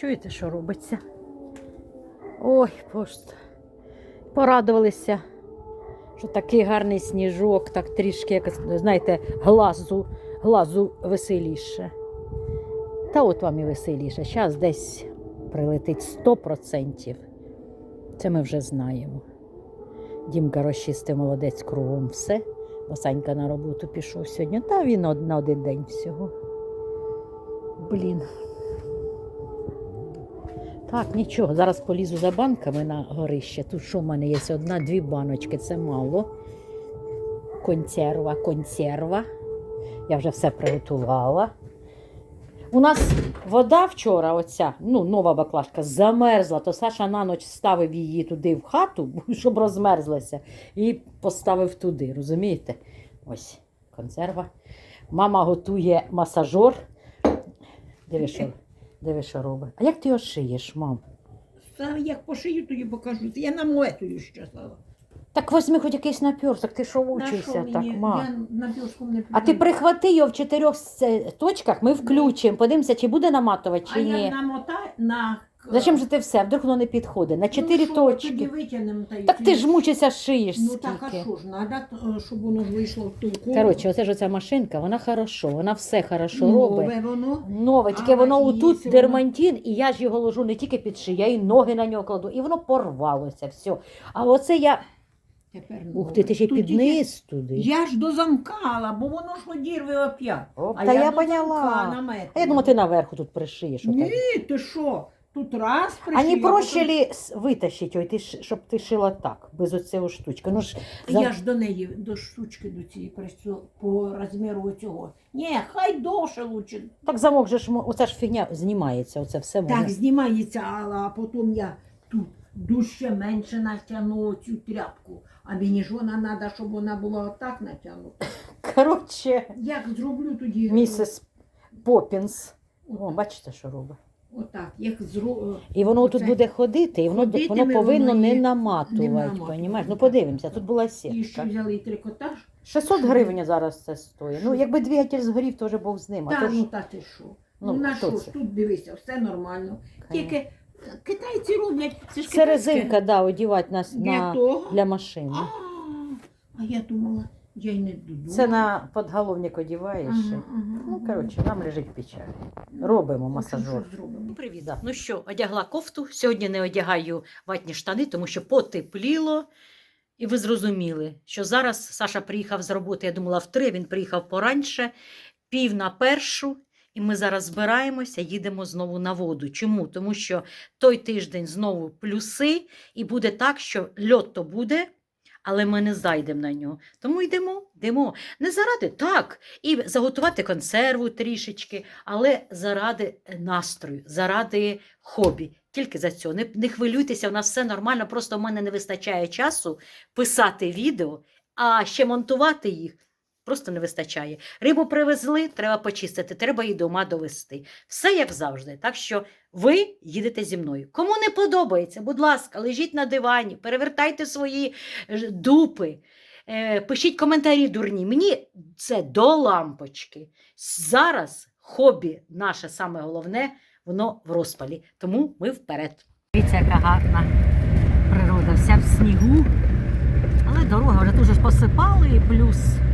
Чуєте, що робиться? Ой, просто порадувалися, що такий гарний сніжок, так трішки, як, знаєте, глазу, глазу веселіше. Та от вам і веселіше. Зараз десь прилетить 100%. Це ми вже знаємо. Дімка розчистив молодець кругом все. Бо Санька на роботу пішов сьогодні. Та він на один день всього. Блін. Так, нічого. Зараз полізу за банками на горище. Тут що в мене є одна-дві баночки, це мало. Консерва, консерва. Я вже все приготувала. У нас вода вчора, оця, ну, нова баклажка, замерзла, то Саша на ніч ставив її туди в хату, щоб розмерзлася, і поставив туди, розумієте? Ось консерва. Мама готує масажор. Що, диви, що робить. А як ти його шиєш, мам? Та як пошию, тоді покажу. Я намотую щасливо. Так візьми хоч якийсь напірсок, ти що учишся так, мам? Я на не А ти прихвати його в чотирьох с- точках, ми включимо, подивимося, чи буде наматувати, А чи я ні. намотаю на... Зачем же ти все? Вдруг воно не підходить? На чотири ну, точки. Та Так ти ж мучишся, шиєш Ну так, а що ж, треба, щоб воно вийшло в ту колу. Коротше, оце ж оця машинка, вона хорошо, вона все хорошо Ну, робить. Нове воно. Нове, тільки А, воно отут якщо дермантин, і я ж його ложу не тільки під шию, я і ноги на нього кладу, і воно порвалося, все. А оце я. Тепер Ух ти, ти ще й під низ туди. Я ж дозамкала, бо воно ж одірве оп'ять. Та я до поняла. А я думаю, ти наверху тут пришиєш. Ні, ти що? Тут раз А не проще потім- ли с- витащити, ой, ти ж- щоб ти шила так, без оцього штучки. Ну ж, Та за- Я ж до неї, до штучки до цієї прийшла по розміру цього. Ні, хай довше лучше. так замок же ж, мо- оця ж фігня знімається, оце все можна. Так, знімається, але а потім я тут дужче менше натягну цю тряпку. А мені ж вона треба, щоб вона була отак натягнута. Коротше, Як зроблю тоді? місіс Поппінс. О, бачите, що робить. Отак. Як зро... І воно тут буде ходити, і воно, воно повинно воно не і наматувати, не наматувати, понімаєш? Ну так. подивимося, тут була І ще сітка. взяли трикотаж. 600 гривень зараз це стоїть. Ну, якби двигатель згорів, то вже Бог з ним. А Та то ну ж, та ти що? Ну, Ну, на хто що це? ж тут дивися, все нормально. Тільки е, китайці роблять, це ж це китайське. резинка, да, одівати на, для на, того. для машини. А, а я думала, я й не додумала. Це на подголовник одіваєш. Ага, ага, Ну, ага. коротше, нам лежить печаль. Робимо масажер. що зробимо? Привіт. Ну що, одягла кофту. Сьогодні не одягаю ватні штани, тому що потепліло. І ви зрозуміли, що зараз Саша приїхав з роботи, я думала, в три, він приїхав пораньше, пів на першу, і ми зараз збираємося, їдемо знову на воду. Чому? Тому що той тиждень знову плюси, і буде так, що льот то буде, але ми не зайдемо на нього. Тому йдемо, йдемо. Не заради так, і заготувати консерву трішечки, але заради настрою, заради хобі. Тільки за цього. Не, не хвилюйтеся, у нас все нормально, просто в мене не вистачає часу писати відео, а ще монтувати їх. Просто не вистачає. Рибу привезли, треба почистити, треба її дома довести. Все як завжди. Так що ви їдете зі мною. Кому не подобається, будь ласка, лежіть на дивані, перевертайте свої дупи, е, пишіть коментарі дурні. Мені це до лампочки. Зараз хобі наше саме головне, воно в розпалі. Тому ми вперед. Дивіться, яка гарна природа, вся в снігу. Але дорога вже дуже посипали, і плюс е,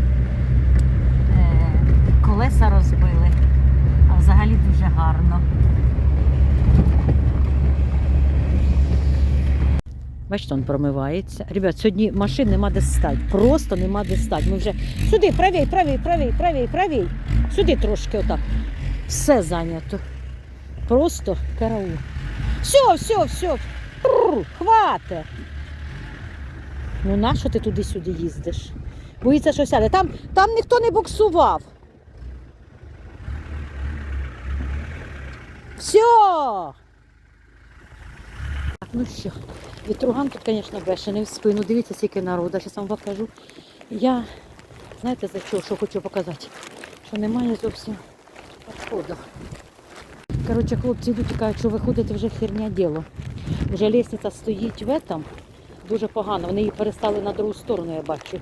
колеса розбили. А взагалі дуже гарно. Бачите, він промивається. Ребят, сьогодні машин нема де стати. Просто нема де стати. Ми вже сюди, правій, правій, правій, правій, правій. Сюди трошки отак. Все зайнято. Просто караул. Все, все, все. Пррр, хвате. Ну нащо ти туди-сюди їздиш? Боїться, що сяде. Там, там ніхто не буксував. Все. Так, ну що, вітруган тут, звісно, бешений в спину. Дивіться, скільки народу. Зараз вам покажу. Я, знаєте, за що, що хочу показати? Що немає зовсім підходу. Коротше, хлопці йдуть і кажуть, що виходите вже херня діло. Вже лісниця стоїть в этом, дуже погано. Вони її перестали на другу сторону, я бачу.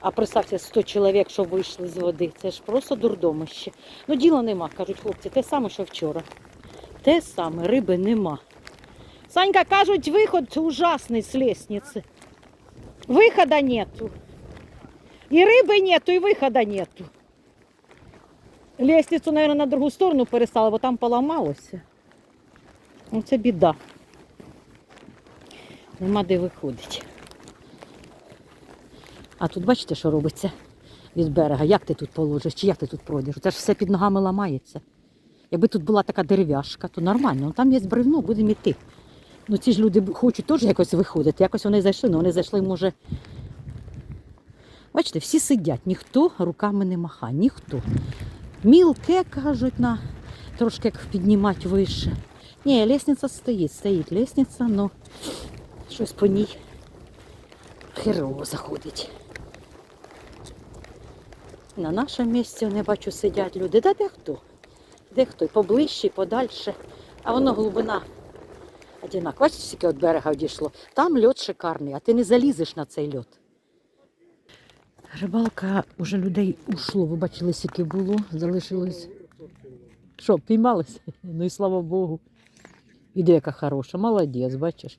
А представте, 100 чоловік, що вийшли з води. Це ж просто дурдомище. Ну, діла нема, кажуть хлопці, те саме, що вчора. Те саме, риби нема. Санька, кажуть, виход ужасний з лестниці. Виходу нету. І риби нету, і виходу нету. Лестницю, мабуть, на другу сторону перестала, бо там поламалося. Ну, це біда. Нема де виходить. А тут бачите, що робиться від берега? Як ти тут положиш, чи як ти тут пройдеш? Це ж все під ногами ламається. Якби тут була така дерев'яшка, то нормально. Ну, Там є бревно, будемо йти. Ну ці ж люди хочуть теж якось виходити. Якось вони зайшли, але вони зайшли, може. Бачите, всі сидять, ніхто руками не маха, ніхто. Мілке, кажуть, на трошки як піднімати вище. Ні, лестниця стоїть, стоїть лестниця, але щось по ній херово заходить. На нашому місці не бачу сидять люди. Да де хто? Де хто? І поближче, і подальше. А воно глибина одинакова. Бачите, скільки від берега одійшло. Там льот шикарний, а ти не залізеш на цей льот. Рибалка уже людей ушло, ви бачили, скільки було, залишилось. Що, піймалися? Ну і слава Богу. Іде яка хороша, молодець, бачиш.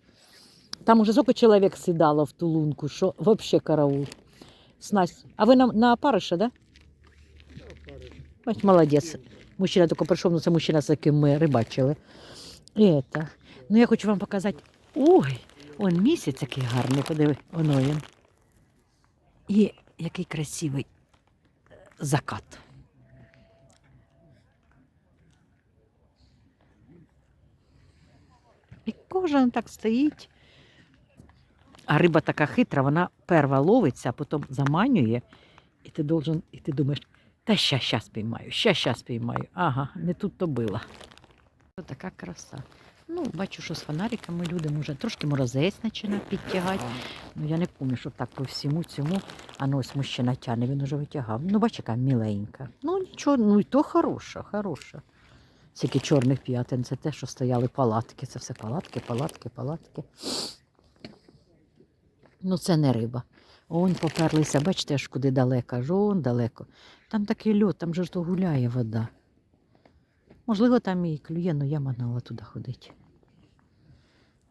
Там уже сколько чоловік сідало в ту лунку, що взагалі караул. Снасть. А ви на, на опариша, да? Ось молодець. Мужчина тільки прийшов, ну це мужчина, з яким ми рибачили. Это. Ну я хочу вам показати. Ой, он місяць який гарний, подиви, воно він. І який красивий е, закат. І кожен так стоїть. А риба така хитра, вона перва ловиться, а потім заманює, і ти должен, і ти думаєш, та ща, ща спіймаю, ща, ща спіймаю. Ага, не тут то. Ось така краса. Ну, бачу, що з фонариками люди може трошки морозець починає підтягати. Ну, я не пам'ятаю, щоб так по всьому цьому. А ну ось мужчина тяне, він уже витягав. Ну, бач, яка міленька. Ну, нічого, ну і то хороша, хороша. Тільки чорних п'ятин, це те, що стояли палатки. Це все палатки, палатки, палатки. Ну, це не риба. Он поперлися, бачите, аж куди далеко, аж он далеко. Там такий льот, там же ж то гуляє вода. Можливо, там і клює, але я манала туди ходити.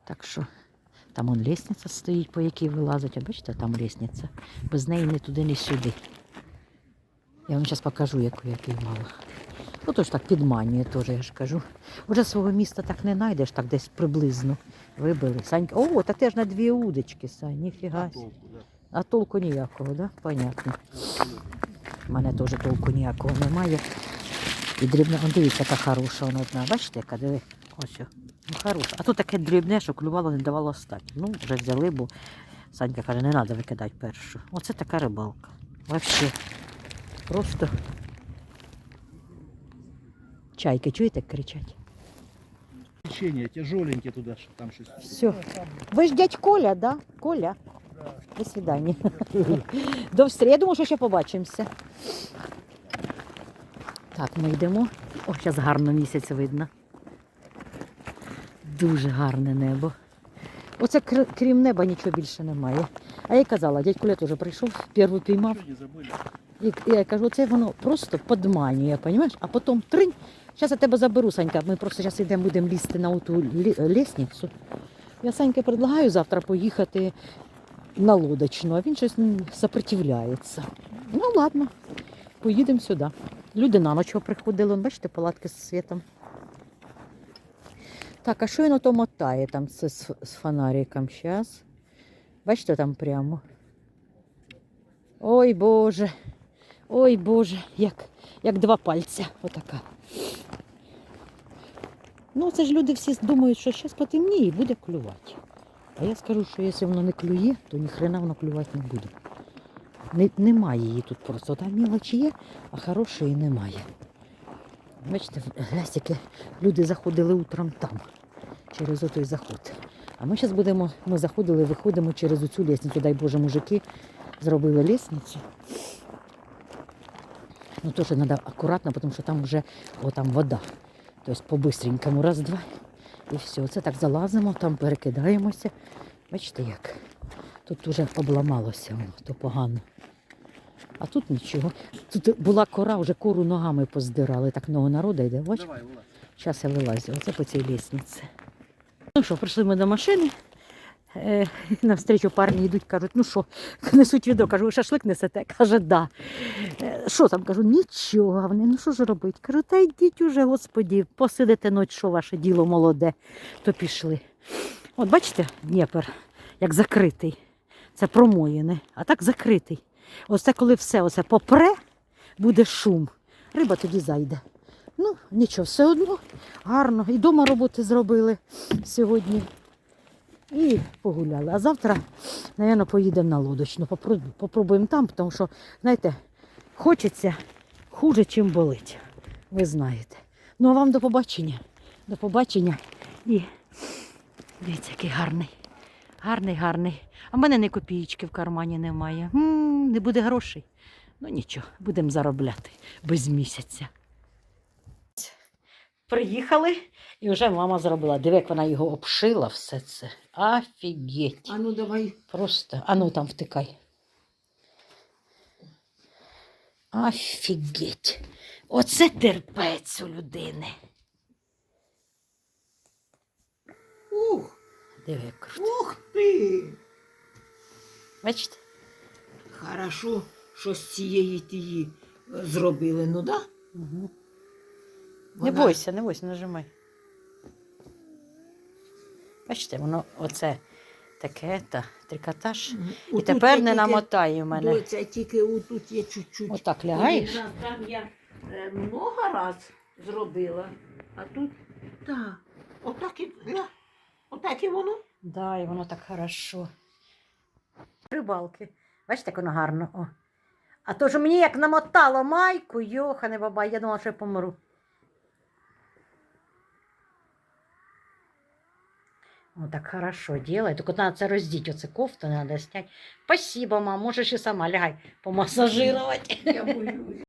Так що там он лісниця стоїть, по якій вилазить. А бачите, там лісниця. Без неї не туди, ні сюди. Я вам зараз покажу, яку я піймала. Отож так підманює теж, я ж кажу. Уже свого міста так не знайдеш, так десь приблизно вибили. Санька, о, та теж на дві удочки, Сань, ніфіга. А толку ніякого, да? Понятно. У мене теж толку ніякого немає. І дрібна, он дивіться, яка хороша вона одна. Бачите, яка диви. Ось. Ну, хороша. А то таке дрібне, що клювало, не давало стати. Ну, вже взяли, бо Санька каже, не треба викидати першу. Оце така рибалка. Вообще. Просто. Чайки, чуєте, як кричать? Течение тяжеленькие туда, что там что Все. Ви ж дядь Коля, да? Коля. До свидання. До встречи. Я думаю, що ще побачимося. Так, ми йдемо. О, зараз гарно місяць видно. Дуже гарне небо. Оце кр- крім неба нічого більше немає. А я казала, дядь Коля теж прийшов, перший піймав. І я кажу, це воно просто подманює, розумієш? А потім тринь. Зараз я тебе заберу, Санька. Ми просто зараз йдемо, будемо лізти на ту лісницю. Я Санька предлагаю завтра поїхати на лодочну, а він щось сопротивляється. Ну ладно, поїдемо сюди. Люди на ніч приходили, бачите, палатки з світом. Так, а що він ото мотає там це з, з фонариком? Зараз. Бачите, там прямо. Ой Боже. Ой Боже, як, як два пальця. Отака. Ну, це ж люди всі думають, що зараз потемніє і буде клювати. А я скажу, що якщо воно не клює, то ніхрена воно клювати не буде. Не, немає її тут просто. Там мілочі є, а хорошої немає. Бачите, гляньте, люди заходили утром там, через отой заход. А ми зараз будемо, ми заходили, виходимо через оцю лісницю. Дай Боже, мужики зробили лісницю. Ну, теж треба акуратно, тому що там вже о, там вода. Тобто по-бистренькому раз-два. І все. Оце так залазимо, там перекидаємося. Бачите як? Тут вже обламалося, воно, то погано. А тут нічого. Тут була кора, вже кору ногами поздирали. Так много народу йде. Бач? Давай. Зараз я вилазю, оце по цій лісниці. Ну що, прийшли ми до машини. Е, навстрічу парні йдуть, кажуть, ну що, несуть відео, кажу, ви шашлик несете? Каже, да. Е, Що там? Кажу, нічого. Вони, ну що ж робити? Кажу, та йдіть уже, господі, посидите ночь, що ваше діло молоде, то пішли. От бачите, Дніпер, як закритий. Це промоїне, а так закритий. Ось це коли все оце попре, буде шум. Риба тоді зайде. Ну, нічого, все одно гарно. І дома роботи зробили сьогодні. І погуляли. А завтра, мабуть, поїдемо на лодочну. Попробуємо там, тому що, знаєте, хочеться хуже, чим болить. Ви знаєте. Ну а вам до побачення. До побачення. І дивіться, який гарний. Гарний, гарний. А в мене ні копієчки в кармані немає. м не буде грошей. Ну нічого, будемо заробляти без місяця. Приїхали, і вже мама зробила. Диви, як вона його обшила все це. Офігеть. А ну давай. Просто, а ну там втикай. Офігеть. Оце терпець у людини. Ух, Диви, круто. ух ти! Бачите? Хорошо, що з цієї тії зробили, ну да? Угу. Не бойся, не бойся, нажимай. Бачите, воно оце таке та трикотаж. І Отут тепер не тільки- намотає в мене. Доця, тільки отут є чуть-чуть. Отак лягаєш? Там я е, много раз зробила, а тут так. Отак і, ля, отак і воно. Да, і воно так хорошо. Рибалки. Бачите, як воно гарно. О. А то ж мені як намотало майку, йохане баба, я думала, що я помру. О, так хорошо делай. Только надо це роздіть, оце кофту надо снять. Спасибо, мам, можеш і сама лягай помасажирувати. Я боюсь.